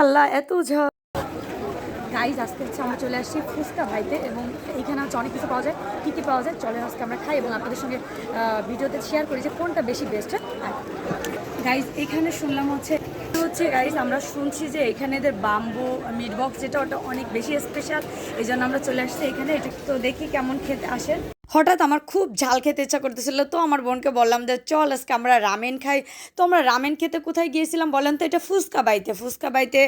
আল্লাহ এত ঝাল গাইজ আজকে হচ্ছে আমরা চলে আসছি ফুচকা ভাইতে এবং এইখানে হচ্ছে অনেক কিছু পাওয়া যায়। কী কী পাওয়া যায়? চলে আজকে আমরা খাই এবং আপনাদের সঙ্গে ভিডিওতে শেয়ার করি যে কোনটা বেশি বেস্ট গাইজ এখানে শুনলাম হচ্ছে হচ্ছে গাইজ আমরা শুনছি যে এখানে এদের বাম্বু মিট বক্স যেটা ওটা অনেক বেশি স্পেশাল এই জন্য আমরা চলে আসছি এখানে। এটা তো দেখি কেমন খেতে আসে। হঠাৎ আমার খুব ঝাল খেতে ইচ্ছা করতেছিল। তো আমার বোনকে বললাম যে, চল আজকে আমরা রামেন খাই। তো আমরা রামেন খেতে কোথায় গিয়েছিলাম বলেন তো? এটা ফুচকা বাইতে ফুচকা বাইতে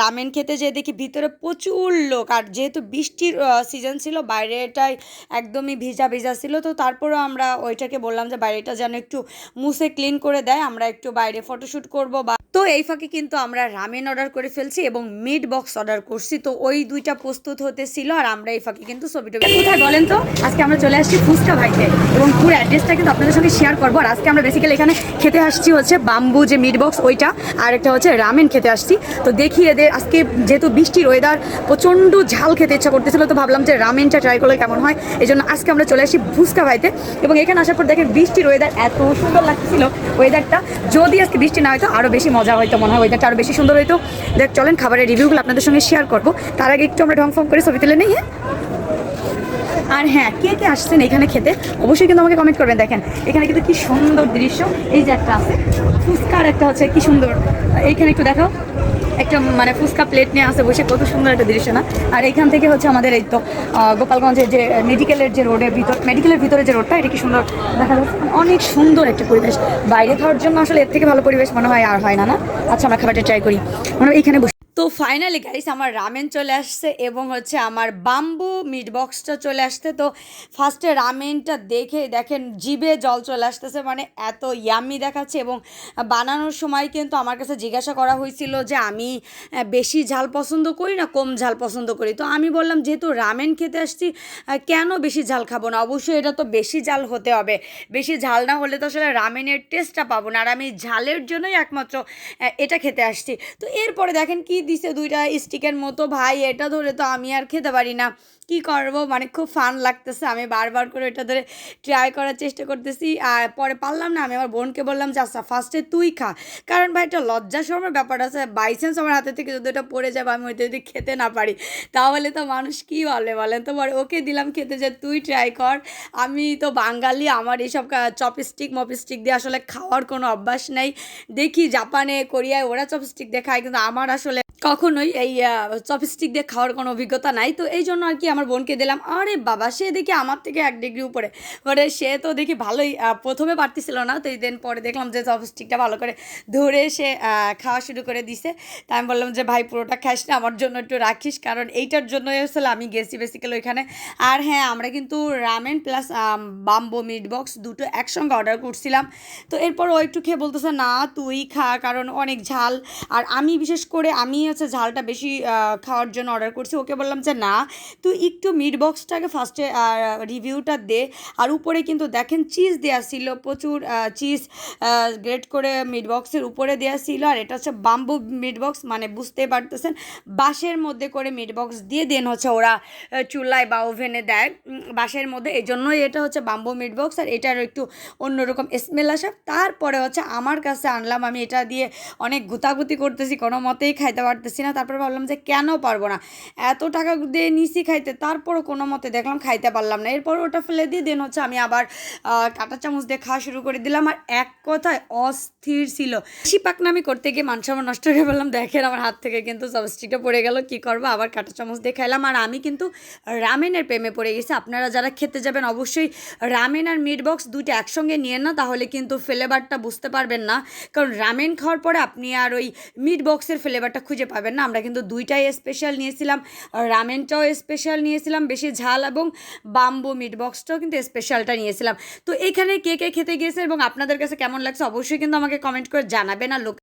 রামেন খেতে যেয়ে দেখি ভিতরে প্রচুর লোক। আর যেহেতু বৃষ্টির সিজন ছিল, বাইরেটাই একদমই ভিজা ভিজা ছিল, তো তারপরেও আমরা ওইটাকে বললাম যে, বাইরেটা যেন একটু মুছে ক্লিন করে দেয়। আমরা একটু বাইরে ফটোশ্যুট করব বা তো এই ফাঁকে কিন্তু আমরা রামেন অর্ডার করে ফেলছি এবং মিট বক্স অর্ডার করছি। তো ওই দুইটা প্রস্তুত হতে ছিল আর আমরা এই ফাঁকে কিন্তু ছবিটা কোথায় বলেন তো? আজকে আমরা চলে আসছি ফুচকা ভাইতে এবং পুরো অ্যাড্রেসটা কিন্তু আপনাদের সঙ্গে শেয়ার করব। আর আজকে আমরা বেসিক্যালি এখানে খেতে আসছি হচ্ছে বাম্বু যে মিট বক্স ওইটা। আর একটা হচ্ছে রামেন খেতে আসছি। তো দেখি এদের, আজকে যেহেতু বৃষ্টির ওয়েদার প্রচণ্ড ঝাল খেতে ইচ্ছা করতেছিল, তো ভাবলাম যে রামেনটা ট্রাই করলে কেমন হয়? এই জন্য আজকে আমরা চলে আসি ফুচকা ভাইতে। এবং এখানে আসার পর দেখেন বৃষ্টির ওয়েদার এত সুন্দর লাগছিল ওয়েদারটা যদি আজকে বৃষ্টি না হয়তো আরও বেশি মজা হয়তো, মনে হয় ওয়েদারটা আরও বেশি সুন্দর হইতো। দেখ, চলেন খাবারের রিভিউগুলো আপনাদের সঙ্গে শেয়ার করব। তার আগে একটু আমরা ঢং ফং করে ছবি তুলে নিই হ্যাঁ? আর হ্যাঁ কে কে আসছেন এখানে খেতে, অবশ্যই কিন্তু আমাকে কমেন্ট করবেন। দেখেন, এখানে কিন্তু কি সুন্দর দৃশ্য। এই যে একটা আছে, ফুচকার একটা হচ্ছে কি সুন্দর। এইখানে একটু দেখাও। একটা মানে ফুচকা প্লেট নিয়ে আসে বসে, কত সুন্দর একটা দৃশ্য না? আর এখান থেকে হচ্ছে আমাদের এই তো গোপালগঞ্জের যে মেডিকেলের যে রোডের ভিতর মেডিকেলের ভিতরে যে রোডটা এটা কি সুন্দর? দেখা যাচ্ছে অনেক সুন্দর একটা পরিবেশ। বাইরে খাওয়ার জন্য আসলে এর থেকে ভালো পরিবেশ মনে হয় আর হয় না না? আচ্ছা আমরা খাবারটা ট্রাই করি। মানে এইখানে বসে তো ফাইনালি গাইস আমার রামেন চলে আসছে এবং হচ্ছে আমার বাম্বু মিট বক্সটা চলে আসছে। তো ফার্স্টে রামেনটা দেখে দেখেন, জিভে জল চলে আসতেছে মানে এত ইয়ামি দেখাচ্ছে এবং বানানোর সময় কিন্তু আমার কাছে জিজ্ঞাসা করা হয়েছিল যে আমি বেশি ঝাল পছন্দ করি না কম ঝাল পছন্দ করি? তো আমি বললাম, যেহেতু রামেন খেতে আসছি কেন বেশি ঝাল খাব না? অবশ্যই এটা তো বেশি ঝাল হতে হবে। বেশি ঝাল না হলে তো আসলে রামেনের টেস্টটা পাবো না। আর আমি ঝালের জন্যই একমাত্র এটা খেতে আসছি। তো এরপরে দেখেন কি দিছে দুইটা স্টিকের মতো, ভাই, এটা ধরে তো আমি আর খেতে পারি না। কি করব? মানে খুব ফান লাগতেছে। আমি বারবার করে এটা ধরে ট্রাই করার চেষ্টা করতেছি। আর পরে পারলাম না, আমি আমার বোনকে বললাম, যে আচ্ছা ফার্স্টে তুই খা। কারণ ভাই, একটা লজ্জা শর্মের ব্যাপার আছে। বাই চান্স আমার হাতে থেকে যদি এটা পড়ে যাবে আমি ওইটা যদি খেতে না পারি, তাহলে তো মানুষ কী বলে বলেন তো? পরে ওকে দিলাম খেতে যে, তুই ট্রাই কর। আমি তো বাঙালি, আমার এইসব চপস্টিক মপস্টিক দিয়ে আসলে খাওয়ার কোনো অভ্যাস নেই। দেখি, জাপানে, কোরিয়ায় ওরা চপস্টিক দিয়ে খায় কিন্তু আমার আসলে কখনোই এই চপস্টিক দিয়ে খাওয়ার কোনো অভিজ্ঞতা নাই। তো এই জন্য আর কি আমার বোনকে দিলাম, আরে বাবা, সে দেখি আমার থেকে এক ডিগ্রি উপরে। মানে সে তো দেখি ভালোই প্রথমে পারতেছিল না, তো এই দিন পরে দেখলাম যে চপস্টিকটা ভালো করে ধরে সে খাওয়া শুরু করে দিছে। তাই আমি বললাম যে, ভাই, পুরোটা খাস না, আমার জন্য একটু রাখিস, কারণ এইটার জন্যই আসলে আমি গেছি বেসিক্যালি ওইখানে। আর হ্যাঁ আমরা কিন্তু ramen plus bamboo meat box দুটো একসঙ্গে অর্ডার করছিলাম। তো এরপর ও একটু খেয়ে বলতেছে, না, তুই খা, কারণ অনেক ঝাল। আর আমি বিশেষ করে, আমি হচ্ছে ঝালটা বেশি খাওয়ার জন্য অর্ডার করছি। ওকে বললাম যে, না, তুই একটু মিট বক্সটাকে ফার্স্টে রিভিউটা দে। আর উপরে কিন্তু দেখেন চিজ দেওয়া ছিল, প্রচুর চিজ গ্রেট করে মিট বক্সের উপরে দেওয়া ছিল। আর এটা হচ্ছে বাম্বু মিট বক্স মানে বুঝতে পারতেছেন, বাঁশের মধ্যে করে মিট বক্স দিয়ে দেন হচ্ছে ওরা চুলায় বা ওভেনে দেয়। বাঁশের মধ্যে এই জন্যই এটা হচ্ছে বাম্বু মিট বক্স আর এটার একটু অন্যরকম স্মেল আসে। তারপরে হচ্ছে আমার কাছে আনলাম, আমি এটা দিয়ে অনেক গুতাগুতি করতেছি, কোনো মতেই খাইতে পারতেছি না। তারপরে ভাবলাম যে কেন পারব না? এত টাকা দিয়ে নিছি খাইতে তারপরও কোনো মতে দেখলাম খাইতে পারলাম না। এরপর ওটা ফেলে দিয়ে দেন হচ্ছে আমি আবার কাঁটা চামচ দিয়ে খাওয়া শুরু করে দিলাম। আর এক কথায় অস্থির ছিল। বেশি পাকনামি করতে গিয়ে মান সম্মান নষ্ট হয়ে ফেললাম দেখেন আমার হাত থেকে কিন্তু চপস্টিকটা পড়ে গেল, কি করব? আবার কাঁটা চামচ দিয়ে খাইলাম। আর আমি কিন্তু রামেনের প্রেমে পড়ে গেছি। আপনারা যারা খেতে যাবেন অবশ্যই রামেন আর মিট বক্স দুইটা একসঙ্গে নিয়ে না, তাহলে কিন্তু ফ্লেভারটা বুঝতে পারবেন না। কারণ রামেন খাওয়ার পরে আপনি আর ওই মিট বক্সের ফ্লেভারটা খুঁজে পাবেন না। আমরা কিন্তু দুইটাই স্পেশাল নিয়েছিলাম। রামেনটাও স্পেশাল নিয়েছিলাম, বেশি ঝাল এবং বাম্বু মিট বক্সটাও কিন্তু স্পেশালটা নিয়েছিলাম। তো এখানে কে কে খেতে গিয়েছে এবং আপনাদের কাছে কেমন লাগছে অবশ্যই কিন্তু আমাকে কমেন্ট করে জানাবেন। আর লোক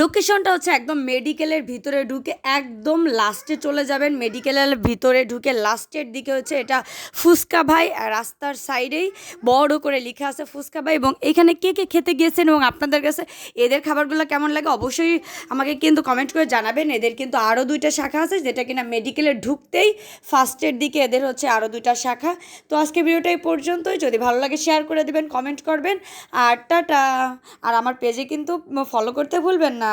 লোকেশনটা হচ্ছে একদম মেডিকেলের ভিতরে ঢুকে একদম লাস্টে চলে যাবেন। মেডিকেলের ভিতরে ঢুকে লাস্টের দিকে হচ্ছে এটা ফুচকা ভাই। রাস্তার সাইডেই বড় করে লেখা আছে ফুচকা ভাই এবং এখানে কে কে খেতে গিয়েছেন এবং আপনাদের কাছে এদের খাবারগুলো কেমন লাগে অবশ্যই আমাকে কিন্তু কমেন্ট করে জানাবেন। এদের কিন্তু আরও দুইটা শাখা আছে, যেটা কিনা মেডিকেলে ঢুকতেই ফার্স্টের দিকে এদের হচ্ছে আরও দুইটা শাখা। তো আজকে ভিডিওটা এই পর্যন্তই। যদি ভালো লাগে শেয়ার করে দেবেন কমেন্ট করবেন। আর টাটা। আর আমার পেজে কিন্তু ফলো করতে ভুলবেন না।